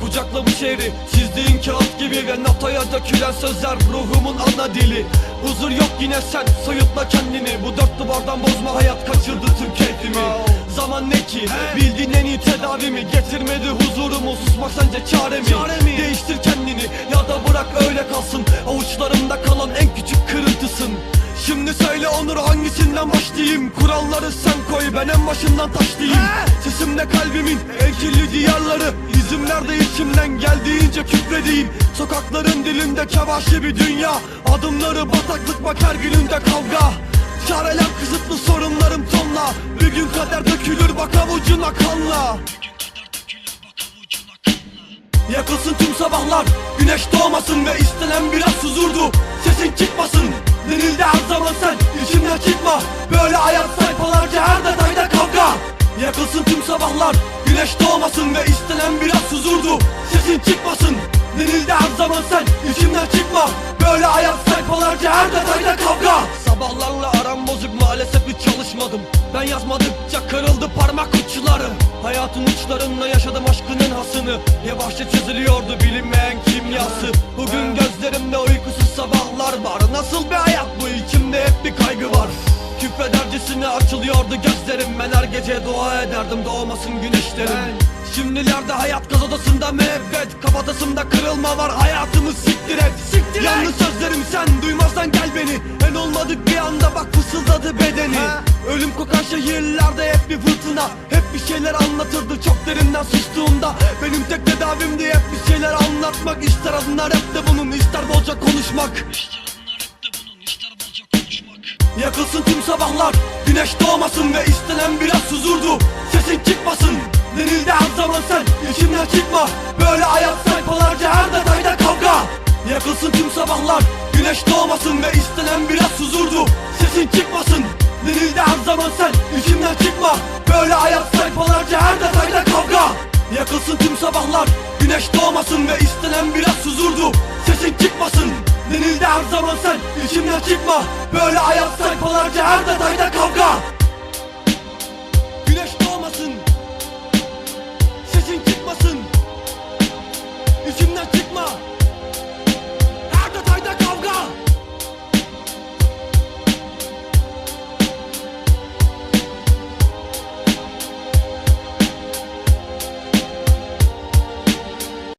Kucakla bu şehri çizdiğin kağıt gibi Ve notaya dökülen sözler ruhumun ana dili. Huzur yok yine sen soyutla kendini. Bu dört duvardan bozma hayat kaçırdı tüm keyfimi Zaman ne ki? Bildiğin en iyi tedavi mi? Getirmedi huzurumu susmak sence çare mi? Değiştir kendini ya da bırak öyle kalsın. Avuçlarımda kalan en küçük kırıntısın. Şimdi söyle Onur hangisinden başlayayım? Kuralları sen koy ben en başından taşlayayım. Sesimde kalbimin en kirli diyarları İzimlerde içimden geldiğince küfredeyim. Sokakların dilinde kevaşi bir dünya. Adımları bataklık bak her gününde kavga. Çareler kısıtlı sorunlarım tonla. Bir gün kader dökülür bak avucuna kanla. Yakılsın tüm sabahlar. Güneş doğmasın ve istenen biraz huzurdu. Sesin çıkmasın. Denildi her zaman sen içimden çıkma. Böyle hayat sayfalarca her detayda kavga. Yakılsın tüm sabahlar. Güneş doğmasın ve istenen biraz huzurdu Sesin çıkmasın. Denildi her zaman sen içimden çıkma. Böyle hayat sayfalarca her detayda kavga. Sabahlarla aram bozuk maalesef hiç çalışmadım. Ben yazmadıkça kırıldı parmak uçları. Hayatın uçlarında yaşadım aşkının hasını. Yavaşça çözülüyordu bilinmeyen kimyası. Bugün gözlerimde Küfredercesine açılıyordu gözlerim. Ben her gece dua ederdim doğmasın güneşlerim. Şimdilerde hayat gaz odasında müebbet Kafatasımda kırılma var. Hayatımı siktir et. Siktir Yalnız sözlerim sen duymazsan gel beni. En olmadık bir anda bak fısıldadı bedeni. Ölüm kokan şehirlerde hep bir fırtına. Hep bir şeyler anlatırdı çok derinden sustuğumda. Benim tek tedavimdi hep bir şeyler anlatmak. İster adına rap de bunun ister bolca konuşmak. Yakılsın tüm sabahlar Güneş doğmasın ve istenen biraz huzurdu. Sesin çıkmasın. Denildi her zaman sen içimden çıkma. Böyle hayat sayfalarca her detayda kavga. Yakılsın tüm sabahlar. Güneş doğmasın ve istenen biraz huzurdu. Sesin çıkmasın. Denildi her zaman sen içimden çıkma. Böyle hayat sayfalarca her detayda kavga. Yakılsın tüm sabahlar. Güneş doğmasın ve istenen biraz huzurdu. Sesin çıkmasın. Denildi her zaman sen içimden çıkma. Böyle hayat sayfalarca